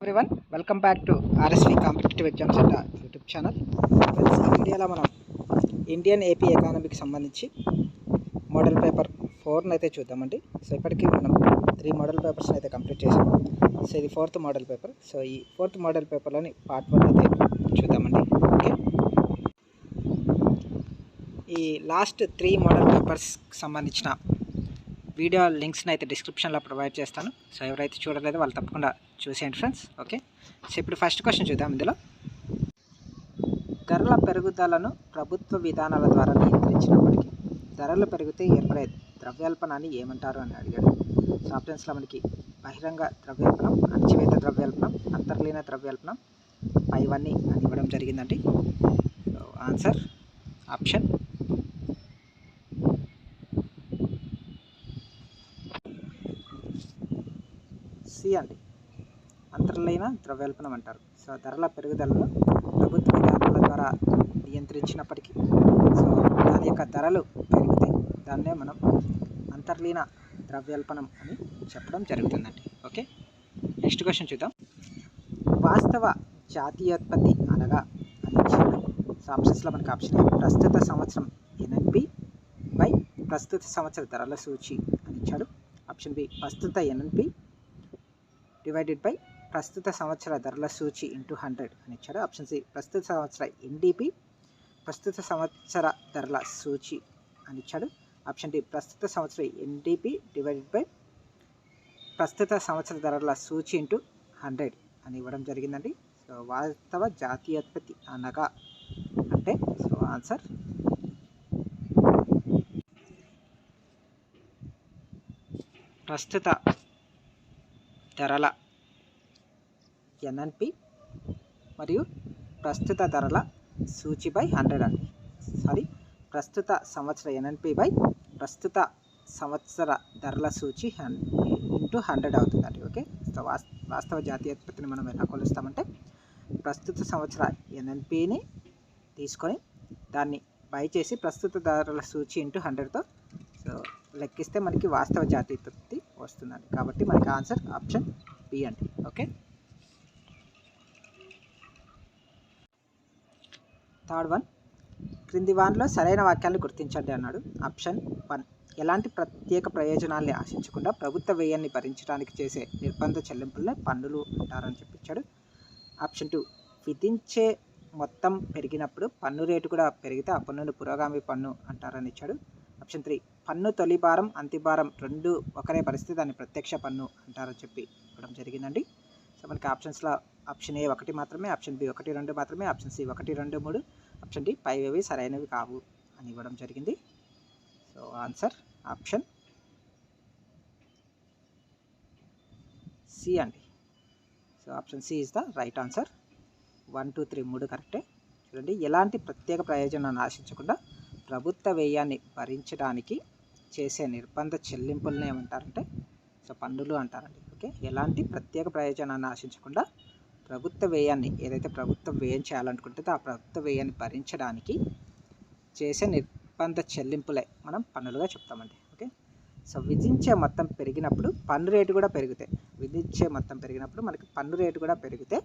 Everyone welcome back to RSV competitive exams అంట YouTube channel friends మనం Indian AP ఎకానమీకి సంబంధించి మోడల్ పేపర్ ఫోర్ని అయితే చూద్దామండి. సో ఇప్పటికీ మనం త్రీ మోడల్ పేపర్స్ని అయితే కంప్లీట్ చేసాం సో ఇది ఫోర్త్ మోడల్ పేపర్ సో ఈ ఫోర్త్ మోడల్ పేపర్లోని పార్ట్ వన్ అయితే చూద్దామండి. ఓకే ఈ లాస్ట్ త్రీ మోడల్ పేపర్స్కి సంబంధించిన వీడియో లింక్స్ని అయితే డిస్క్రిప్షన్లో ప్రొవైడ్ చేస్తాను. సో ఎవరైతే చూడలేదో వాళ్ళు తప్పకుండా చూసేయండి ఫ్రెండ్స్. ఓకే? సో ఇప్పుడు ఫస్ట్ క్వశ్చన్ చూద్దాం ఇందులో. ధరల పెరుగుదలను ప్రభుత్వ విధానాల ద్వారా నియంత్రించినప్పటికీ ధరలు పెరిగితే ఏర్పడే ద్రవ్యోల్బణాన్ని ఏమంటారు అని అడిగాడు. సో ఆప్షన్స్లో మనకి బహిరంగ ద్రవ్యోల్బణం అణచివేత ద్రవ్యోల్పణం అంతర్లీన ద్రవ్యోల్బణం పైవన్నీ అని ఇవ్వడం జరిగిందండి. ఆన్సర్ ఆప్షన్ సి అండి అంతర్లీన ద్రవ్యోల్బణం అంటారు. సో ధరల పెరుగుదలను ప్రభుత్వ విధానాల ద్వారా నియంత్రించినప్పటికీ సో దాని యొక్క ధరలు పెరిగితే దాన్నే మనం అంతర్లీన ద్రవ్యోల్బణం అని చెప్పడం జరుగుతుందండి. ఓకే? నెక్స్ట్ క్వశ్చన్ చూద్దాం. వాస్తవ జాతీయోత్పత్తి అనగా అని ఇచ్చాడు సో ఆప్షన్స్లో మనకి ఆప్షన్ ప్రస్తుత సంవత్సరం ఎన్ఎన్పి బై ప్రస్తుత సంవత్సర ధరల సూచి అని ఇచ్చాడు. ఆప్షన్ బి ప్రస్తుత ఎన్ఎన్పి డివైడెడ్ బై ప్రస్తుత సంవత్సర ధరల సూచి ఇంటూ హండ్రెడ్ అని ఇచ్చాడు ఆప్షన్ సి ప్రస్తుత సంవత్సర ఎన్డీపీ ప్రస్తుత సంవత్సర ధరల సూచి అని ఇచ్చాడు. ఆప్షన్ డి ప్రస్తుత సంవత్సర ఎన్డీపీ డివైడెడ్ బై ప్రస్తుత సంవత్సర ధరల సూచి ఇంటూ హండ్రెడ్ అని ఇవ్వడం జరిగిందండి. సో వాస్తవ జాతీయోత్పత్తి అనగా అంటే సో ఆన్సర్ ప్రస్తుత ధరల ఎన్ఎన్పి మరియు ప్రస్తుత ధరల సూచి బై హండ్రెడ్ అండి. సారీ ప్రస్తుత సంవత్సర ఎన్ఎన్పి బై ప్రస్తుత సంవత్సర ధరల సూచి ఇంటూ హండ్రెడ్ అవుతుందండి. ఓకే? సో వాస్ వాస్తవ జాతీయోత్పత్తిని మనం ఎలా కొలుస్తామంటే ప్రస్తుత సంవత్సర ఎన్ఎన్పిని తీసుకొని దాన్ని బై చేసి ప్రస్తుత ధరల సూచి ఇంటూ హండ్రెడ్తో సో లెక్కిస్తే మనకి వాస్తవ జాతీయోత్పత్తి వస్తుందండి. కాబట్టి మనకి ఆన్సర్ ఆప్షన్ బి అండి. ఓకే? Third one. క్రింది వాన్లో సరైన వాక్యాలను గుర్తించండి అన్నాడు. Option one. ఎలాంటి ప్రత్యేక ప్రయోజనాల్ని ఆశించకుండా ప్రభుత్వ వ్యయాన్ని భరించడానికి చేసే నిర్బంధ చెల్లింపులనే పన్నులు అంటారని చెప్పించాడు. Option two. విధించే మొత్తం పెరిగినప్పుడు పన్ను రేటు కూడా పెరిగితే ఆ పన్నును పురోగామి పన్ను అంటారని ఇచ్చాడు. Option three. పన్ను తొలి భారం అంతి భారం రెండు ఒకరే పరిస్థితి దాన్ని ప్రత్యక్ష పన్ను అంటారని చెప్పి ఇవ్వడం జరిగిందండి. సో మనకి ఆప్షన్స్లో ఆప్షన్ ఏ ఒకటి మాత్రమే ఆప్షన్ బి ఒకటి రెండు మాత్రమే ఆప్షన్ సి ఒకటి రెండు మూడు ఆప్షన్ డి పైవేవి సరైనవి కావు అని ఇవ్వడం జరిగింది. సో ఆన్సర్ ఆప్షన్ సి అండి. So option C is the right answer. One two three మూడు కరెక్టే. చూడండి ఎలాంటి ప్రత్యేక ప్రయోజనాన్ని ఆశించకుండా ప్రభుత్వ వ్యయాన్ని భరించడానికి చేసే నిర్బంధ చెల్లింపులను ఏమంటారంటే సో పన్నులు అంటారండి. ఓకే? ఎలాంటి ప్రత్యేక ప్రయోజనాన్ని ఆశించకుండా ప్రభుత్వ వ్యయాన్ని ఏదైతే ప్రభుత్వం వ్యయం చేయాలనుకుంటుందో ఆ ప్రభుత్వ వ్యయాన్ని భరించడానికి చేసే నిర్బంధ చెల్లింపులే మనం పన్నులుగా చెప్తామండి. ఓకే? సో విధించే మొత్తం పెరిగినప్పుడు పన్ను రేటు కూడా పెరుగుతాయి. విధించే మొత్తం పెరిగినప్పుడు మనకి పన్ను రేటు కూడా పెరిగితే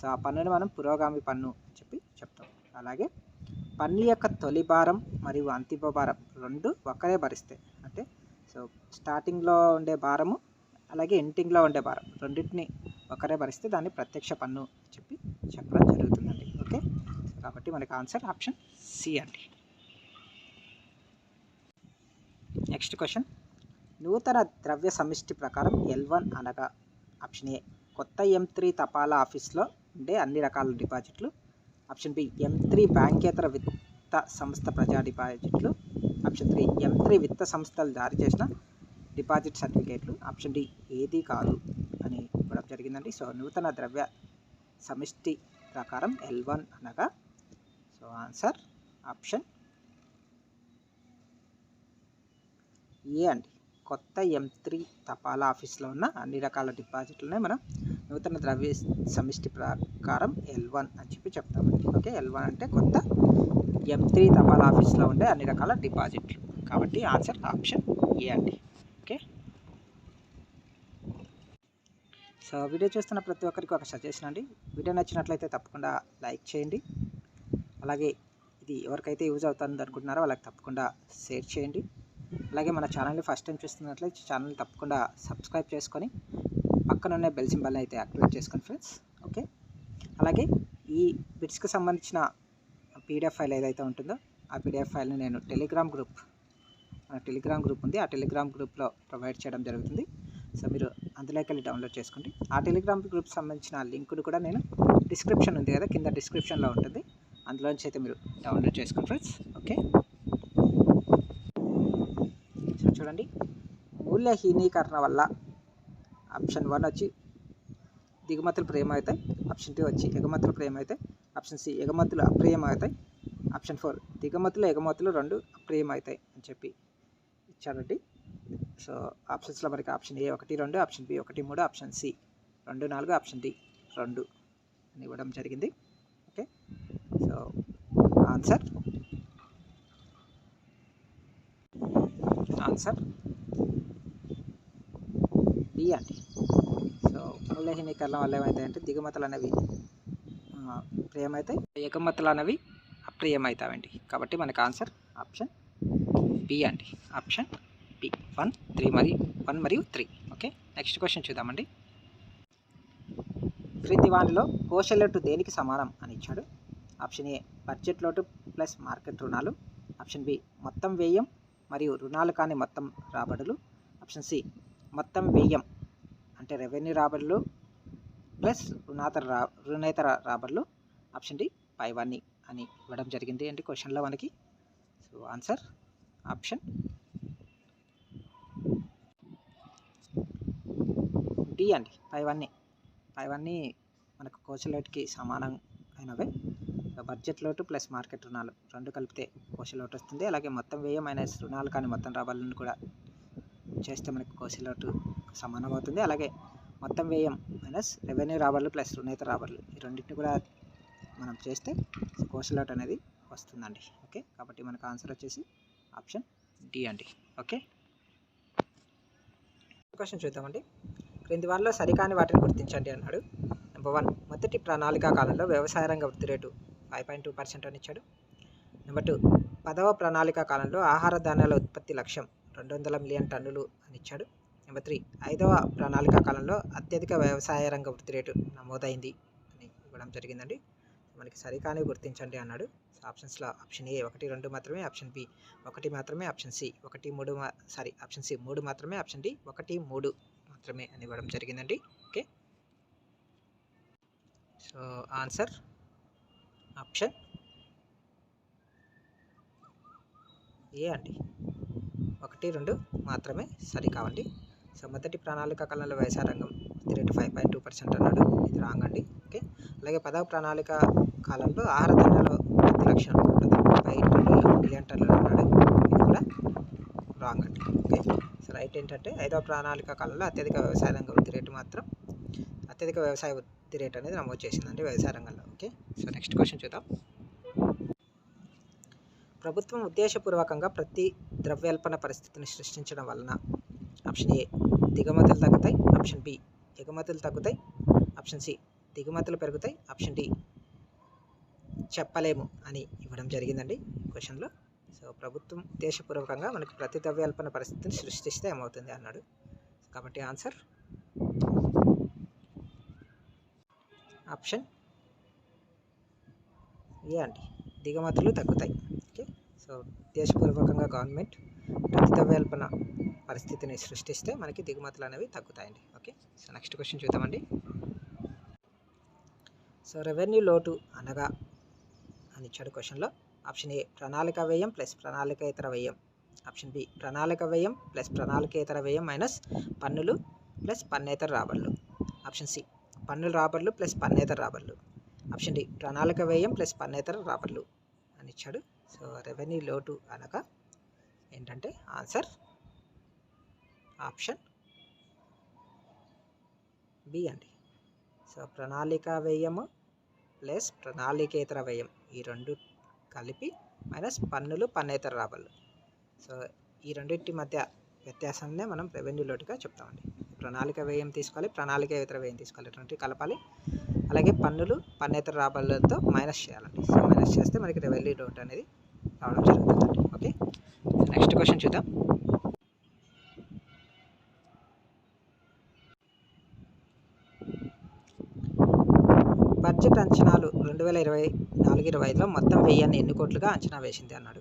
సో ఆ పన్నుని మనం పురోగామి పన్ను అని చెప్పి చెప్తాం. అలాగే పన్ను యొక్క తొలి భారం మరియు అంతిమ భారం రెండు ఒకరే భరిస్తాయి అంటే సో స్టార్టింగ్లో ఉండే భారము అలాగే ఎండింగ్లో ఉండే భారం రెండింటిని ఒకరే భరిస్తే దాన్ని ప్రత్యక్ష పన్ను చెప్పి చెప్పడం జరుగుతుందండి. ఓకే కాబట్టి మనకి ఆన్సర్ ఆప్షన్ సి అండి. నెక్స్ట్ క్వశ్చన్ నూతన ద్రవ్య సమిష్టి ప్రకారం ఎల్ వన్ అనగా ఆప్షన్ ఏ కొత్త ఎం త్రీ తపాలా ఆఫీస్లో ఉండే అన్ని రకాల డిపాజిట్లు ఆప్షన్ బి ఎం త్రీ బ్యాంకేతర విత్త సంస్థ ప్రజా డిపాజిట్లు ఆప్షన్ త్రీ ఎం త్రీ విత్త సంస్థలు జారీ చేసిన డిపాజిట్ సర్టిఫికేట్లు. ఆప్షన్ డి ఏది కాదు అని ఇవ్వడం జరిగిందండి. సో నూతన ద్రవ్య సమిష్టి ప్రకారం ఎల్ వన్ అనగా సో ఆన్సర్ ఆప్షన్ ఏ అండి? కొత్త ఎం త్రీ తపాలా ఆఫీస్లో ఉన్న అన్ని రకాల డిపాజిట్లనే మనం నూతన ద్రవ్య సమిష్టి ప్రకారం ఎల్ వన్ అని చెప్పి చెప్తామండి. ఓకే ఎల్ వన్ అంటే కొత్త ఎం త్రీ తపాలా ఆఫీస్లో ఉండే అన్ని రకాల డిపాజిట్లు. కాబట్టి ఆన్సర్ ఆప్షన్ ఏ అండి. ఓకే. సో వీడియో చూస్తున్న ప్రతి ఒక్కరికి ఒక సజెషన్ అండి. వీడియో నచ్చినట్లయితే తప్పకుండా లైక్ చేయండి. అలాగే ఇది ఎవరికైతే యూజ్ అవుతుంది అనుకుంటున్నారో వాళ్ళకి తప్పకుండా షేర్ చేయండి. అలాగే మన ఛానల్ని ఫస్ట్ టైం చూస్తున్నట్లయితే ఛానల్ తప్పకుండా సబ్స్క్రైబ్ చేసుకొని పక్కన ఉన్న బెల్ సింబల్ అయితే యాక్టివేట్ చేసుకోండి ఫ్రెండ్స్. ఓకే? అలాగే ఈ బిట్స్కి సంబంధించిన పీడిఎఫ్ ఫైల్ ఏదైతే ఉంటుందో ఆ పీడిఎఫ్ ఫైల్ని నేను టెలిగ్రామ్ గ్రూప్ టెలిగ్రామ్ గ్రూప్ ఉంది. ఆ టెలిగ్రామ్ గ్రూప్లో ప్రొవైడ్ చేయడం జరుగుతుంది. సో మీరు అందులోకి వెళ్ళి డౌన్లోడ్ చేసుకోండి. ఆ టెలిగ్రామ్ గ్రూప్ సంబంధించిన లింకును కూడా నేను డిస్క్రిప్షన్ ఉంది కదా కింద డిస్క్రిప్షన్లో ఉంటుంది. అందులోంచి అయితే మీరు డౌన్లోడ్ చేసుకోండి ఫ్రెండ్స్. ఓకే? సో చూడండి. మూల్యహీనీకరణ వల్ల ఆప్షన్ వన్ వచ్చి దిగుమతులు ప్రేమ అవుతాయి ఆప్షన్ టూ వచ్చి ఎగుమతులు ప్రేమ అవుతాయి ఆప్షన్ సి ఎగుమతులు అప్రియం అవుతాయి ఆప్షన్ ఫోర్ దిగుమతులు ఎగుమతులు రెండు అప్రియం అవుతాయి అని చెప్పి ఇచ్చారండి సో ఆప్షన్స్లో మనకి ఆప్షన్ ఏ ఒకటి రెండు ఆప్షన్ బి ఒకటి మూడు ఆప్షన్ సి రెండు నాలుగు ఆప్షన్ డి రెండు అని ఇవ్వడం జరిగింది. Okay? So answer? Answer D అండి సో మూలహీనీకరణ వల్ల ఏమవుతాయంటే దిగుమతులు అనేవి ఆ, ప్రియమవుతాయి ఎగుమతులు అనేవి అప్రియమవుతాయండి కాబట్టి మనకు ఆన్సర్ ఆప్షన్ బి అండి. Option B. వన్ త్రీ మరియు వన్ మరియు త్రీ. ఓకే? నెక్స్ట్ క్వశ్చన్ చూద్దామండి. క్రింది వానిలో కోశ లోటు దేనికి సమానం అని ఇచ్చాడు? ఆప్షన్ ఏ బడ్జెట్ లోటు ప్లస్ మార్కెట్ రుణాలు. ఆప్షన్ బి మొత్తం వ్యయం మరియు రుణాలు కాని మొత్తం రాబడులు. ఆప్షన్ సి మొత్తం వ్యయం అంటే రెవెన్యూ రాబడులు ప్లస్ రుణాతర రా రుణేతర రాబడులు ఆప్షన్ డి పైవన్నీ అని ఇవ్వడం జరిగింది అండి క్వశ్చన్లో మనకి. సో ఆన్సర్ ఆప్షన్ డి అండి. పైవన్నీ పైవన్నీ మనకు కోచలోటుకి సమానం అయినవే. బడ్జెట్ లోటు ప్లస్ మార్కెట్ రుణాలు రెండు కలిపితే కోశలోటు వస్తుంది. అలాగే మొత్తం వ్యయం మైనస్ రుణాలు కానీ మొత్తం రాబడులను కూడా చేస్తే మనకు కోశలోటు సమానం అవుతుంది. అలాగే మొత్తం వ్యయం మైనస్ రెవెన్యూ రాబడులు ప్లస్ రుణేతర రాబడులు ఈ రెండింటిని కూడా మనం చేస్తే కోసలాట్ అనేది వస్తుందండి. ఓకే? కాబట్టి మనకు ఆన్సర్ వచ్చేసి ఆప్షన్ డి అండి. ఓకే? క్వశ్చన్ చూద్దామండి. క్రింది వారిలో సరికాని వాటిని గుర్తించండి అన్నాడు. నెంబర్ వన్ మొదటి ప్రణాళికా కాలంలో వ్యవసాయ రంగ వృద్ధి రేటు ఫైవ్ పాయింట్ టూ పర్సెంట్ అని ఇచ్చాడు. నెంబర్ టూ పదవ ప్రణాళికా కాలంలో ఆహార ధాన్యాల ఉత్పత్తి లక్ష్యం రెండు వందల మిలియన్ టన్నులు అని ఇచ్చాడు. Number three. ఐదవ ప్రణాళిక కాలంలో అత్యధిక వ్యవసాయ రంగ వృద్ధి రేటు నమోదైంది అని ఇవ్వడం జరిగిందండి. మనకి సరికాని గుర్తించండి అన్నాడు. సో ఆప్షన్స్లో ఆప్షన్ ఏ ఒకటి రెండు మాత్రమే ఆప్షన్ బి ఒకటి మాత్రమే ఆప్షన్ సి ఒకటి మూడు మా సారీ ఆప్షన్ సి మూడు మాత్రమే ఆప్షన్ డి ఒకటి మూడు మాత్రమే అని ఇవ్వడం జరిగిందండి. Okay. So answer option A అండి? ఒకటి రెండు మాత్రమే సరికావండి. సో మొదటి ప్రణాళిక కళలు వ్యవసాయ రంగం వృద్ధి రేటు ఫైవ్ పాయింట్ టూ పర్సెంట్ అన్నాడు. ఇది రాంగ్ అండి. ఓకే? అలాగే పదవ ప్రణాళిక కాలంలో ఆహార ధాన్యాల ప్రతి లక్ష్యం రెండు వందల ముప్పై టన్నులు మిలియన్ టన్నులు అన్నాడు. ఇది కూడా రాంగ్ అండి. ఓకే? సో రైట్ ఏంటంటే ఐదవ ప్రణాళిక కాలంలో అత్యధిక వ్యవసాయ రంగ వృద్ధి రేటు మాత్రం అత్యధిక వ్యవసాయ వృద్ధి రేటు అనేది నమోదు చేసిందండి వ్యవసాయ రంగంలో. ఓకే? సో నెక్స్ట్ క్వశ్చన్ చూద్దాం. ప్రభుత్వం ఉద్దేశపూర్వకంగా ప్రతి ద్రవ్యోల్బణ పరిస్థితిని సృష్టించడం వలన ఆప్షన్ ఏ దిగుమతులు తగ్గుతాయి. ఆప్షన్ బి ఎగుమతులు తగ్గుతాయి. ఆప్షన్ సి దిగుమతులు పెరుగుతాయి. ఆప్షన్ డి చెప్పలేము అని ఇవ్వడం జరిగిందండి క్వశ్చన్లో. సో ప్రభుత్వం ఉద్దేశపూర్వకంగా మనకు ప్రతి ద్రవ్యాల్పన పరిస్థితిని సృష్టిస్తే ఏమవుతుంది అన్నాడు. కాబట్టి ఆన్సర్ ఆప్షన్ ఏ అండి. దిగుమతులు తగ్గుతాయి. ఓకే. సో ఉద్దేశపూర్వకంగా గవర్నమెంట్ ప్రతి పరిస్థితిని సృష్టిస్తే మనకి దిగుమతులు అనేవి తగ్గుతాయండి. ఓకే? సో నెక్స్ట్ క్వశ్చన్ చూద్దామండి. సో రెవెన్యూ లోటు అనగా అని ఇచ్చాడు క్వశ్చన్లో. ఆప్షన్ ఏ ప్రణాళిక వ్యయం ప్లస్ ప్రణాళికేతర వ్యయం. ఆప్షన్ బి ప్రణాళిక వ్యయం ప్లస్ ప్రణాళికేతర వ్యయం మైనస్ పన్నులు ప్లస్ పన్నేతర రాబడులు. ఆప్షన్ సి పన్నుల రాబడులు ప్లస్ పన్నేతర రాబడులు. ఆప్షన్ డి ప్రణాళిక వ్యయం ప్లస్ పన్నేతర రాబడులు అని ఇచ్చాడు. సో రెవెన్యూ లోటు అనగా ఏంటంటే ఆన్సర్? ఆప్షన్ బి అండి. సో ప్రణాళిక వ్యయము ప్లస్ ప్రణాళికేతర వ్యయం ఈ రెండు కలిపి మైనస్ పన్నులు పన్నేతర రాబడులు సో ఈ రెండింటి మధ్య వ్యత్యాసాన్నే మనం రెవెన్యూ లోటుగా చెప్తామండి. ప్రణాళిక వ్యయం తీసుకోవాలి ప్రణాళిక ఇతర వ్యయం తీసుకోవాలి రెండు కలపాలి. అలాగే పన్నులు పన్నేతర రాబడులతో మైనస్ చేయాలండి. సో మైనస్ చేస్తే మనకి రెవెన్యూ డౌట్ అనేది రావడం జరుగుతుంది ఓకే? నెక్స్ట్ క్వశ్చన్ చూద్దాం. బడ్జెట్ అంచనాలు రెండు వేల ఇరవై నాలుగు ఇరవై ఐదులో మొత్తం వెయ్యాన్ని ఎన్ని కోట్లుగా అంచనా వేసింది అన్నాడు.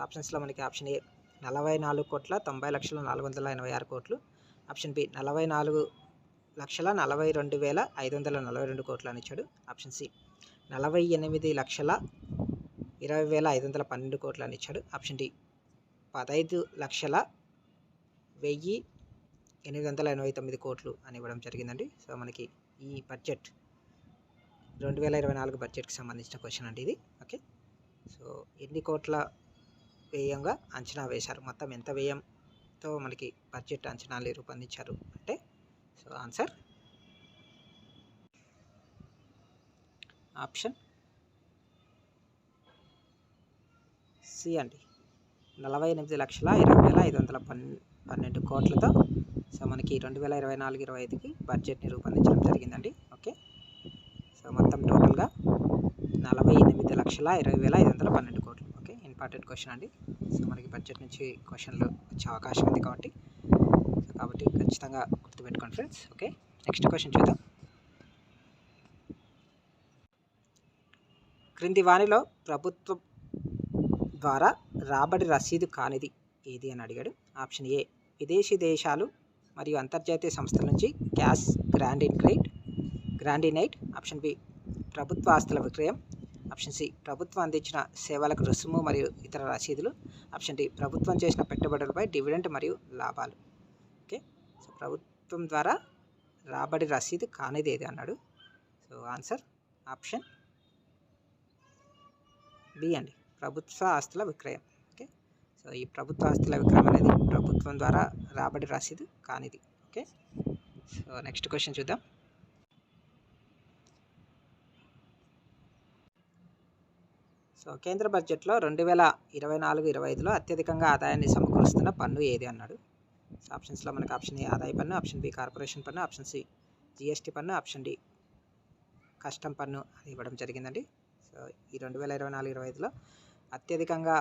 ఆప్షన్స్లో మనకి ఆప్షన్ ఏ నలభై నాలుగు కోట్ల తొంభై లక్షల నాలుగు వందల ఎనభై ఆరు కోట్లు. ఆప్షన్ బి నలభై నాలుగు లక్షల నలభై రెండు వేల ఐదు వందల నలభై రెండు కోట్లు అని ఇచ్చాడు. ఆప్షన్ సి నలభై ఎనిమిది లక్షల ఇరవై వేల ఐదు వందల పన్నెండు కోట్లు అని ఇచ్చాడు. ఆప్షన్ డి పదహైదు లక్షల వెయ్యి ఎనిమిది వందల ఎనభై తొమ్మిది కోట్లు అని ఇవ్వడం జరిగిందండి. సో మనకి ఈ బడ్జెట్ రెండు వేల ఇరవై నాలుగు బడ్జెట్కి సంబంధించిన క్వశ్చన్ అండి ఇది. ఓకే. సో ఎన్ని కోట్ల వ్యయంగా అంచనా వేశారు? మొత్తం ఎంత వ్యయంతో మనకి బడ్జెట్ అంచనాలు రూపొందించారు అంటే? So answer. ఆప్షన్ సి అండి. నలభై ఎనిమిది లక్షల ఇరవై వేల ఐదు వందల పన్ పన్నెండు కోట్లతో సో మనకి రెండు వేల ఇరవై నాలుగు ఇరవై ఐదుకి బడ్జెట్ని రూపొందించడం జరిగిందండి. ఓకే? సో మొత్తం టోటల్గా నలభై ఎనిమిది లక్షల ఇరవై వేల ఐదు వందల పన్నెండు కోట్లు. ఓకే? ఇంపార్టెంట్ క్వశ్చన్ అండి. సో మనకి బడ్జెట్ నుంచి క్వశ్చన్లు వచ్చే అవకాశం ఉంది కాబట్టి. సో కాబట్టి ఖచ్చితంగా గుర్తుపెట్టుకోండి ఫ్రెండ్స్. ఓకే? నెక్స్ట్ క్వశ్చన్ చూద్దాం. క్రింది వాణిలో ప్రభుత్వం ద్వారా రాబడి రసీదు కానిది ఏది అని అడిగాడు. ఆప్షన్ ఏ విదేశీ దేశాలు మరియు అంతర్జాతీయ సంస్థల నుంచి cash grant in credit grant in aid option B ప్రభుత్వ ఆస్తుల విక్రయం ఆప్షన్ సి ప్రభుత్వం అందించిన సేవలకు రుసుము మరియు ఇతర రసీదులు ఆప్షన్ డి ప్రభుత్వం చేసిన పెట్టుబడులపై డివిడెంట్ మరియు లాభాలు. ఓకే సో ప్రభుత్వం ద్వారా రాబడి రసీదు కానిది ఏది అన్నాడు. సో ఆన్సర్ ఆప్షన్ బి అండి. ప్రభుత్వ ఆస్తుల విక్రయం. ఓకే? సో ఈ ప్రభుత్వ ఆస్తుల విక్రయం అనేది ప్రభుత్వం ద్వారా రాబడి రసీదు కానిది. ఓకే? సో నెక్స్ట్ క్వశ్చన్ చూద్దాం. సో కేంద్ర బడ్జెట్లో రెండు వేల ఇరవై నాలుగు ఇరవై ఐదులో అత్యధికంగా ఆదాయాన్ని సమకూరుస్తున్న పన్ను ఏది అన్నాడు? సో ఆప్షన్స్లో మనకి ఆప్షన్ ఏ ఆదాయ పన్ను ఆప్షన్ బి కార్పొరేషన్ పన్ను ఆప్షన్ సి జిఎస్టీ పన్ను ఆప్షన్ డి కస్టమ్ పన్ను. అది ఇవ్వడం జరిగిందండి. సో ఈ రెండు వేల ఇరవై నాలుగు ఇరవై ఐదులో అత్యధికంగా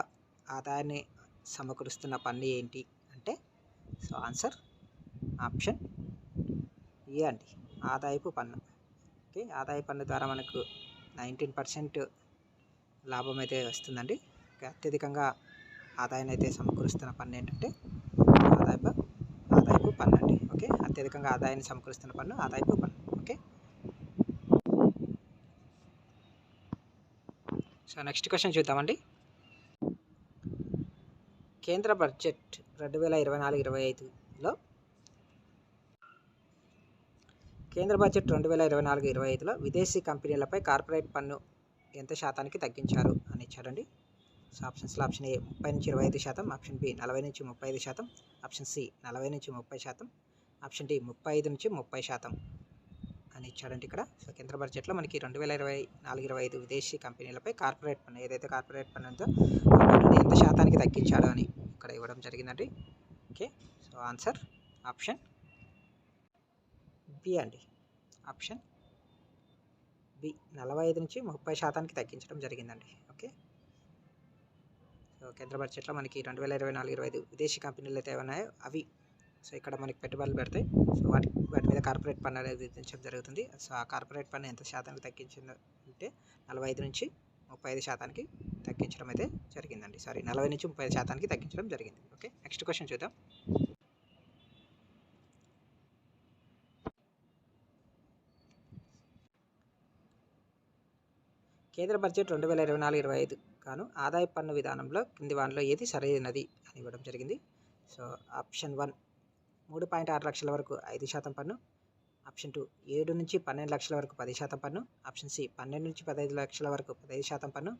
ఆదాయాన్ని సమకూరుస్తున్న పన్ను ఏంటి అంటే? సో ఆన్సర్ ఆప్షన్ ఏ అండి? ఆదాయపు పన్ను. ఓకే ఆదాయ పన్ను ద్వారా మనకు నైన్టీన్ పర్సెంట్ లాభం అయితే వస్తుందండి. ఓకే అత్యధికంగా ఆదాయాన్ని అయితే సమకూరుస్తున్న పన్ను ఏంటంటే? ఆదాయపు ఆదాయపు పన్ను అండి. ఓకే అత్యధికంగా ఆదాయాన్ని సమకూరుస్తున్న పన్ను ఆదాయపు పన్ను. ఓకే. సో నెక్స్ట్ క్వశ్చన్ చూద్దామండి. కేంద్ర బడ్జెట్ రెండు వేల ఇరవై నాలుగు ఇరవై ఐదులో కేంద్ర బడ్జెట్ రెండు వేల ఇరవై నాలుగు ఇరవై ఐదులో విదేశీ కంపెనీలపై కార్పొరేట్ పన్ను ఎంత శాతానికి తగ్గించారు అని ఇచ్చారండి. సో ఆప్షన్స్లో ఆప్షన్ ఏ ముప్పై నుంచి ఇరవై ఐదు శాతం ఆప్షన్ బి నలభై నుంచి ముప్పై ఐదు శాతం ఆప్షన్ సి నలభై నుంచి ముప్పై శాతం ఆప్షన్ డి ముప్పై ఐదు నుంచి ముప్పై శాతం. అని ఇచ్చాడండి ఇక్కడ. సో కేంద్ర బడ్జెట్లో మనకి రెండు వేల ఇరవై నాలుగు ఇరవై ఐదు విదేశీ కంపెనీలపై కార్పొరేట్ పన్ను ఏదైతే కార్పొరేట్ పన్ను ఉందో ఎంత శాతానికి తగ్గించాడు అని ఇక్కడ ఇవ్వడం జరిగిందండి. Okay so answer option B అండి. ఆప్షన్ బి నలభై ఐదు నుంచి ముప్పై శాతానికి తగ్గించడం జరిగిందండి. ఓకే సో కేంద్ర బడ్జెట్లో మనకి రెండు వేల ఇరవై నాలుగు ఇరవై ఐదు విదేశీ కంపెనీలు అయితే ఉన్నాయో అవి సో ఇక్కడ మనకి పెట్టుబడులు పెడతాయి. సో వాటి వాటి మీద కార్పొరేట్ పన్ను అనేది విధించడం జరుగుతుంది. సో ఆ కార్పొరేట్ పన్ను ఎంత శాతానికి తగ్గించిందో అంటే నలభై ఐదు నుంచి ముప్పై ఐదు శాతానికి తగ్గించడం అయితే జరిగిందండి. సారీ నలభై నుంచి ముప్పై ఐదు శాతానికి తగ్గించడం జరిగింది. ఓకే నెక్స్ట్ క్వశ్చన్ చూద్దాం. కేంద్ర బడ్జెట్ రెండు వేల ఇరవై నాలుగు ఇరవై ఐదు గాను ఆదాయ పన్ను విధానంలో కింది వానలో ఏది సరైనది అని ఇవ్వడం జరిగింది. సో ఆప్షన్ వన్ మూడు పాయింట్ ఆరు లక్షల వరకు ఐదు శాతం పన్ను. ఆప్షన్ టూ ఏడు నుంచి పన్నెండు లక్షల వరకు పది శాతం పన్ను. ఆప్షన్ సి పన్నెండు నుంచి పదహైదు లక్షల వరకు పదహైదు శాతం పన్ను.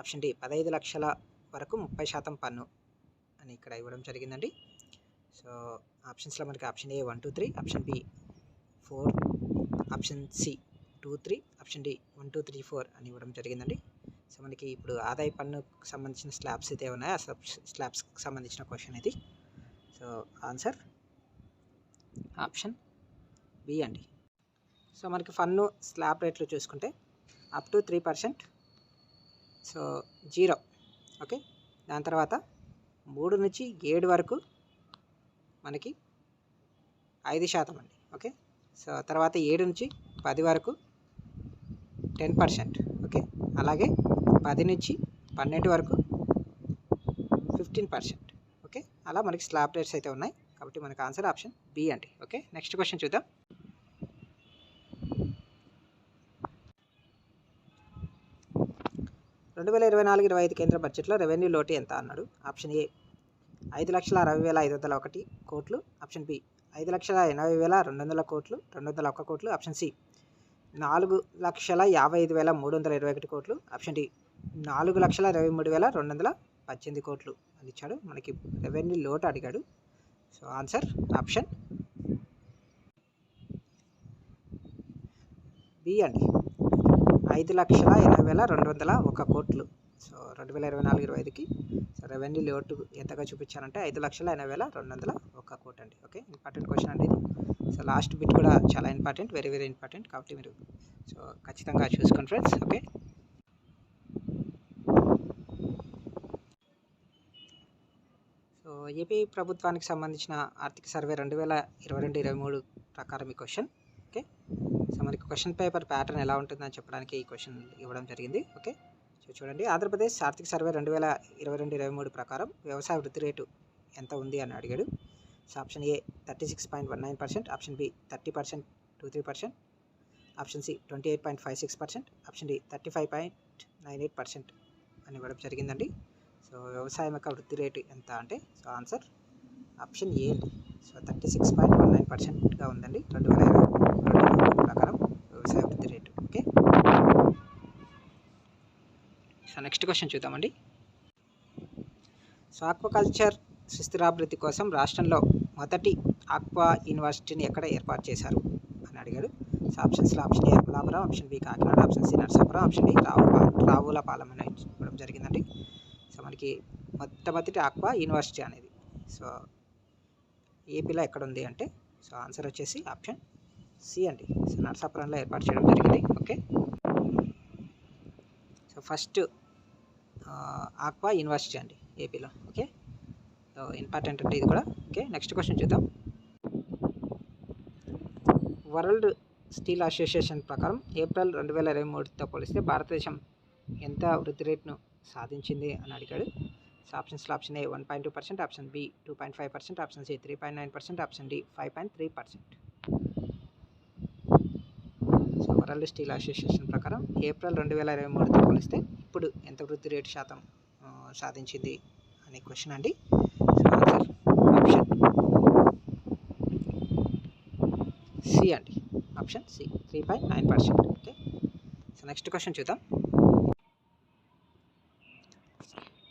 ఆప్షన్ డి పదహైదు లక్షల వరకు ముప్పై శాతం పన్ను అని ఇక్కడ ఇవ్వడం జరిగిందండి. సో ఆప్షన్స్లో మనకి option A one two three option B four option C two three option D one two three four అని ఇవ్వడం జరిగిందండి. సో మనకి ఇప్పుడు ఆదాయ పన్నుకు సంబంధించిన స్లాబ్స్ అయితే ఉన్నాయో? ఆ స్లాబ్స్కి సంబంధించిన క్వశ్చన్ ఇది. సో ఆన్సర్ ఆప్షన్ బి అండి. సో మనకి ఫన్ను స్లాబ్ రేట్లు చూసుకుంటే up to three percent so zero okay? దాని తర్వాత మూడు నుంచి ఏడు వరకు మనకి ఐదు శాతం అండి ఓకే? సో తర్వాత ఏడు నుంచి పది వరకు టెన్ పర్సెంట్ ఓకే? అలాగే పది నుంచి పన్నెండు వరకు ఫిఫ్టీన్ పర్సెంట్ ఓకే? అలా మనకి స్లాబ్ రేట్స్ అయితే ఉన్నాయి. కాబట్టి మనకి ఆన్సర్ ఆప్షన్ బి అండి. ఓకే నెక్స్ట్ క్వశ్చన్ చూద్దాం. రెండు వేల ఇరవై నాలుగు ఇరవై ఐదు కేంద్ర బడ్జెట్లో రెవెన్యూ లోటు ఎంత అన్నాడు? ఆప్షన్ ఏ ఐదు లక్షల అరవై వేల ఐదు వందల ఒకటి కోట్లు. ఆప్షన్ బి ఐదు లక్షల ఎనభై వేల రెండు వందల కోట్లు రెండు వందల ఒక్క కోట్లు. ఆప్షన్ సి నాలుగు లక్షల యాభై ఐదు వేల మూడు వందల ఇరవై ఒకటి కోట్లు. ఆప్షన్ డి నాలుగు లక్షల ఇరవై మూడు వేల రెండు వందల పద్దెనిమిది కోట్లు అని ఇచ్చాడు. మనకి రెవెన్యూ లోటు అడిగాడు. సో ఆన్సర్ ఆప్షన్ బి అండి ఐదు లక్షల ఇరవై వేల రెండు వందల ఒక కోట్లు. సో రెండు వేల ఇరవై నాలుగు ఇరవై ఐదుకి. సో రెవెన్యూ లోటు ఎంతగా చూపించారంటే ఐదు లక్షల ఎనభై వేల రెండు వందల ఒక కోటి అండి. ఓకే ఇంపార్టెంట్ క్వశ్చన్ అండి ఇది. సో లాస్ట్ బిట్ కూడా చాలా ఇంపార్టెంట్ వెరీ వెరీ ఇంపార్టెంట్ కాబట్టి మీరు సో ఖచ్చితంగా చూసుకోండి ఫ్రెండ్స్ ఓకే సో ఏపీ ప్రభుత్వానికి సంబంధించిన ఆర్థిక సర్వే రెండు వేల ఇరవై రెండు ఇరవై మూడు ప్రకారం ఈ క్వశ్చన్ ఓకే సో మనకి క్వశ్చన్ పేపర్ ప్యాటర్న్ ఎలా ఉంటుందని చెప్పడానికి ఈ క్వశ్చన్ ఇవ్వడం జరిగింది. ఓకే సో చూడండి. ఆంధ్రప్రదేశ్ ఆర్థిక సర్వే రెండు వేల ఇరవై రెండు ఇరవై మూడు ప్రకారం వ్యవసాయ వృద్ధి రేటు ఎంత ఉంది అని అడిగాడు. So option A thirty six point one nine percent option B thirty percent two three percent option C twenty eight point five six percent option D thirty five point nine eight percent అని ఇవ్వడం జరిగిందండి. So వ్యవసాయం యొక్క వృద్ధి రేటు ఎంత అంటే so answer option A అండి. So thirty six point one nine పర్సెంట్గా ఉందండి. రెండు వేల ఇరవై రెండు ప్రకారం వ్యవసాయ వృద్ధి రేటు. ఓకే? సో నెక్స్ట్ క్వశ్చన్ చూద్దామండి. సో ఆక్వాకల్చర్ సుస్థిరాభివృద్ధి కోసం రాష్ట్రంలో మొదటి ఆక్వా యూనివర్సిటీని ఎక్కడ ఏర్పాటు చేశారు అని అడిగాడు. సో ఆప్షన్స్లో option A Amalapuram option B Kakinada option C Narsapuram option D రావు రావులపాలెం అని ఇవ్వడం జరిగిందండి. మనకి మొట్టమొదటి ఆక్వా యూనివర్సిటీ అనేది. సో ఏపీలో ఎక్కడ ఉంది అంటే సో ఆన్సర్ వచ్చేసి ఆప్షన్ సి అండి. సో నర్సాపురంలో ఏర్పాటు చేయడం జరిగింది. Okay? So first aqua university అండి ఏపీలో. ఓకే? సో ఇంపార్టెంట్ అంటే ఇది కూడా. ఓకే? నెక్స్ట్ క్వశ్చన్ చూద్దాం. వరల్డ్ స్టీల్ అసోసియేషన్ ప్రకారం ఏప్రిల్ రెండు వేల ఇరవై మూడుతో పోలిస్తే భారతదేశం ఎంత వృద్ధి రేటును సాధించింది అని అడిగాడు. సో ఆప్షన్స్లో option A one point two percent option B two point five percent option C three point nine percent option D five point three percent. So World Steel Association ప్రకారం ఏప్రిల్ రెండు వేల ఇరవై మూడుతో పోలిస్తే ఇప్పుడు ఎంత వృద్ధి రేటు శాతం సాధించింది అనే క్వశ్చన్ అండి. సో ఆన్సర్ ఆప్షన్ సి అండి. Option C three point nine percent okay so next question చూద్దాం.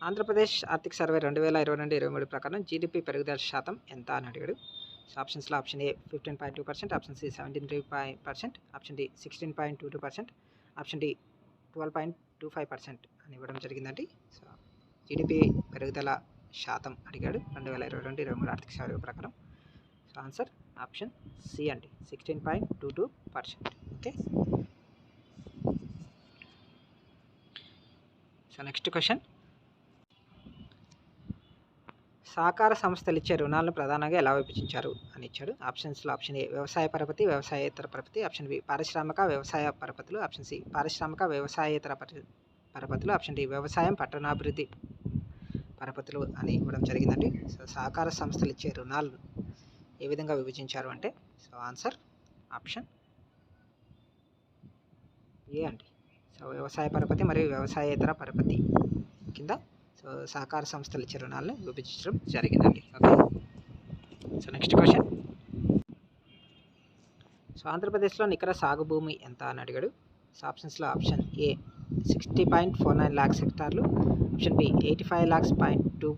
ఆంధ్రప్రదేశ్ ఆర్థిక సర్వే రెండు వేల ఇరవై రెండు ఇరవై మూడు ప్రకారం జీడిపి పెరుగుదల శాతం ఎంత అని అడిగాడు. సో ఆప్షన్స్లో option A fifteen point two percent option C seventeen three point percent option D sixteen point two two percent option D twelve point two five percent అని ఇవ్వడం జరిగిందండి. సో జీడిపి పెరుగుదల శాతం అడిగాడు రెండు వేల ఇరవై రెండు ఇరవై మూడు ఆర్థిక సర్వే ప్రకారం. సో ఆన్సర్ ఆప్షన్ సి అండి sixteen point two two percent. Okay. So next question. సహకార సంస్థలు ఇచ్చే రుణాలను ప్రధానంగా ఎలా విభజించారు అని ఇచ్చాడు. ఆప్షన్స్లో ఆప్షన్ ఏ వ్యవసాయ పరపతి వ్యవసాయేతర పరపతి. ఆప్షన్ బి పారిశ్రామిక వ్యవసాయ పరపతులు. ఆప్షన్ సి పారిశ్రామిక వ్యవసాయేతర పరపతులు. ఆప్షన్ డి వ్యవసాయం పట్టణాభివృద్ధి పరపతులు అని ఇవ్వడం జరిగిందండి. సో సహకార సంస్థలు ఇచ్చే రుణాలు ఏ విధంగా విభజించారు అంటే సో ఆన్సర్ ఆప్షన్ ఏ అండి. సో వ్యవసాయ పరపతి మరియు వ్యవసాయేతర పరపతి కింద సహకార సంస్థల చిరునాలను విభజించడం జరిగిందండి. Okay. So next question. So ఆంధ్రప్రదేశ్లో నికర సాగు భూమి ఎంత అని అడిగాడు. సో ఆప్షన్స్లో option A sixty point four nine lakhs హెక్టార్లు option B eighty five lakhs point two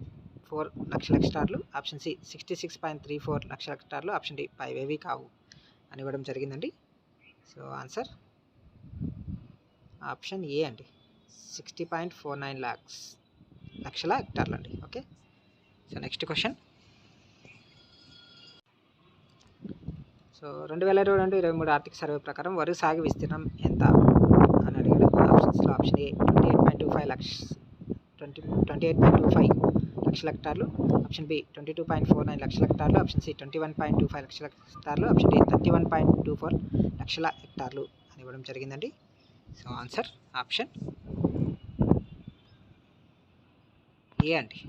four లక్షల హెక్టార్లు option C sixty six point three four లక్షల హెక్టార్లు ఆప్షన్ డి ఫైవ్ ఏవి కావు అని ఇవ్వడం జరిగిందండి. సో ఆన్సర్ ఆప్షన్ ఏ అండి. Sixty point four nine lakhs లక్షల హెక్టార్లు అండి. Okay? So next question. So రెండు వేల ఇరవై రెండు ఇరవై మూడు ఆర్థిక సర్వే ప్రకారం వరి సాగు విస్తీర్ణం ఎంత? అని అడిగాడు. ఆప్షన్స్లో option A twenty eight point two five lakh twenty twenty eight point two five లక్షల హెక్టార్లు. Option B twenty two point four nine లక్షల హెక్టార్లు. Option C twenty one point two five లక్షల హెక్టార్లు. Option D thirty one point two four లక్షల హెక్టార్లు అని ఇవ్వడం జరిగిందండి. సో ఆన్సర్ ఆప్షన్ ఏ అండి?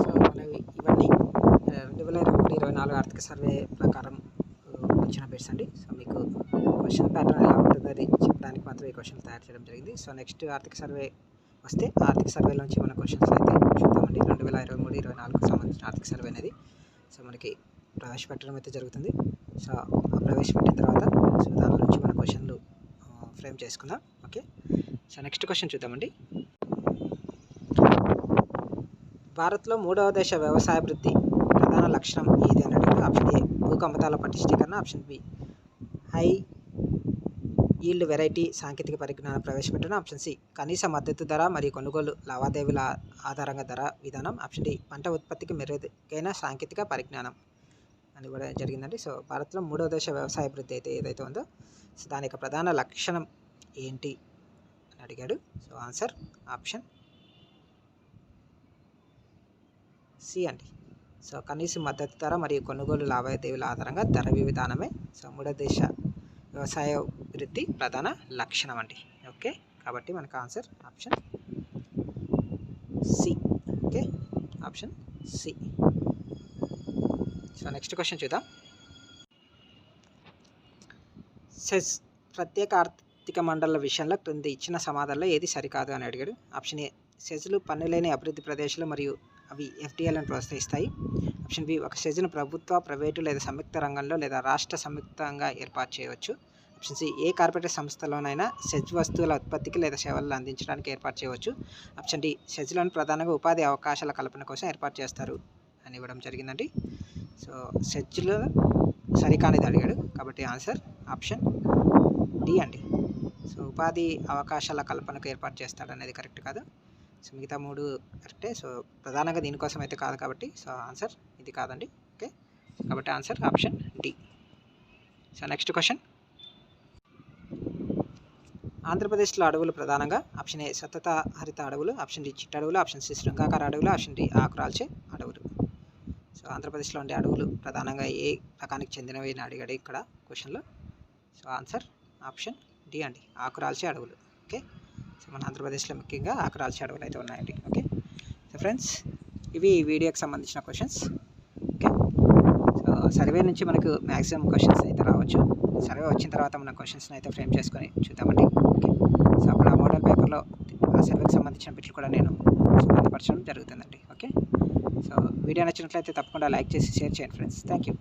సో మనవి ఇవన్నీ రెండు వేల ఇరవై ఒకటి ఇరవై నాలుగు ఆర్థిక సర్వే ప్రకారం వచ్చిన బిట్స్ అండి. సో మీకు క్వశ్చన్ ప్యాటర్న్ ఎలా ఉంటుందని చెప్పడానికి మాత్రం ఈ క్వశ్చన్ తయారు చేయడం జరిగింది. సో నెక్స్ట్ ఆర్థిక సర్వే వస్తే ఆర్థిక సర్వేలోంచి మన క్వశ్చన్స్ అయితే చూద్దామండి. రెండు వేల ఇరవై మూడు ఇరవై నాలుగుకు సంబంధించిన ఆర్థిక సర్వే అనేది. సో మనకి ప్రవేశపెట్టడం అయితే జరుగుతుంది. సో ఆ ప్రవేశపెట్టిన తర్వాత సో దాని నుంచి మన క్వశ్చన్లు ఫ్రేమ్ చేసుకుందాం. ఓకే? సో నెక్స్ట్ క్వశ్చన్ చూద్దామండి. భారత్లో మూడవ దశ వ్యవసాయాభివృద్ధి ప్రధాన లక్షణం ఏది అని ఆప్షన్ ఏ. భూకంపతాల పటిష్టీకరణ option B. High yield variety సాంకేతిక పరిజ్ఞానం ప్రవేశపెట్టడం ఆప్షన్ సి. కనీస మద్దతు ధర మరియు కొనుగోలు లావాదేవీల ఆధారంగా ధర విధానం ఆప్షన్ డి. పంట ఉత్పత్తికి మెరుగైన సాంకేతిక పరిజ్ఞానం అని కూడా జరిగిందండి. సో భారత్లో మూడవ దశ వ్యవసాయ అభివృద్ధి అయితే ఏదైతే ఉందో సో దాని యొక్క ప్రధాన లక్షణం ఏంటి అని అడిగాడు. సో ఆన్సర్ ఆప్షన్ సి అండి సో కనీస మద్దతు ధర మరియు కొనుగోలు లావాదేవీల ఆధారంగా ధర విధానమే సో మూడో దేశ వ్యవసాయ అభివృద్ధి ప్రధాన లక్షణం అండి. ఓకే? కాబట్టి మనకు answer option C. Okay? Option C. So next question చూద్దాం. సెస్ ప్రత్యేక ఆర్థిక మండల విషయంలో క్రింది ఇచ్చిన సమాధానంలో ఏది సరికాదు అని అడిగాడు. Option A. సెజ్లు పన్నులేని అభివృద్ధి ప్రదేశాలు మరియు అవి ఎఫ్డిఎలను ప్రోత్సహిస్తాయి. ఆప్షన్ బి ఒక సెజ్ను ప్రభుత్వ ప్రైవేటు లేదా సంయుక్త రంగంలో లేదా రాష్ట్ర సంయుక్తంగా ఏర్పాటు చేయవచ్చు. ఆప్షన్ సి ఏ కార్పొరేట్ సంస్థలోనైనా సెజ్ వస్తువుల ఉత్పత్తికి లేదా సేవలను అందించడానికి ఏర్పాటు చేయవచ్చు. ఆప్షన్ డి సెజ్లను ప్రధానంగా ఉపాధి అవకాశాల కల్పన కోసం ఏర్పాటు చేస్తారు అని ఇవ్వడం జరిగిందండి. సో సెజ్లో సరికానిది అడిగాడు కాబట్టి ఆన్సర్ ఆప్షన్ డి అండి. సో ఉపాధి అవకాశాల కల్పనకు ఏర్పాటు చేస్తాడు అనేది కరెక్ట్ కాదు. సో మిగతా మూడు కరెక్టే. సో ప్రధానంగా దీనికోసం అయితే కాదు కాబట్టి సో ఆన్సర్ ఇది కాదండి. ఓకే? కాబట్టి answer option D. So next question. ఆంధ్రప్రదేశ్లో అడవులు ప్రధానంగా ఆప్షన్ ఏ సతత హరిత అడవులు ఆప్షన్ డి చిట్ట అడవులు ఆప్షన్ సి శృంగాకార అడవులు ఆప్షన్ డి ఆకురాల్చే అడవులు. సో ఆంధ్రప్రదేశ్లో ఉండే అడవులు ప్రధానంగా ఏ రకానికి చెందినవి అని అడిగాడు ఇక్కడ క్వశ్చన్లో. సో ఆన్సర్ ఆప్షన్ డి అండి. ఆకురాల్చే అడవులు. ఓకే? సో మన ఆంధ్రప్రదేశ్లో ముఖ్యంగా ఆకురాల్చే అడవులు అయితే ఉన్నాయండి. ఓకే సో ఫ్రెండ్స్ ఇవి వీడియోకి సంబంధించిన క్వశ్చన్స్ ఓకే సో సర్వే నుంచి మనకు మ్యాక్సిమం క్వశ్చన్స్ అయితే రావచ్చు. సర్వే వచ్చిన తర్వాత మనం క్వశ్చన్స్ని అయితే ఫ్రేమ్ చేసుకొని చూద్దామండి. ఓకే సో అప్పుడు ఆ మోడల్ పేపర్లో ఆ సర్వేకి సంబంధించిన బిట్లు కూడా నేను పొందుపరచడం జరుగుతుందండి. ఓకే సో వీడియో నచ్చినట్లయితే తప్పకుండా లైక్ చేసి షేర్ చేయండి ఫ్రెండ్స్ థ్యాంక్ యూ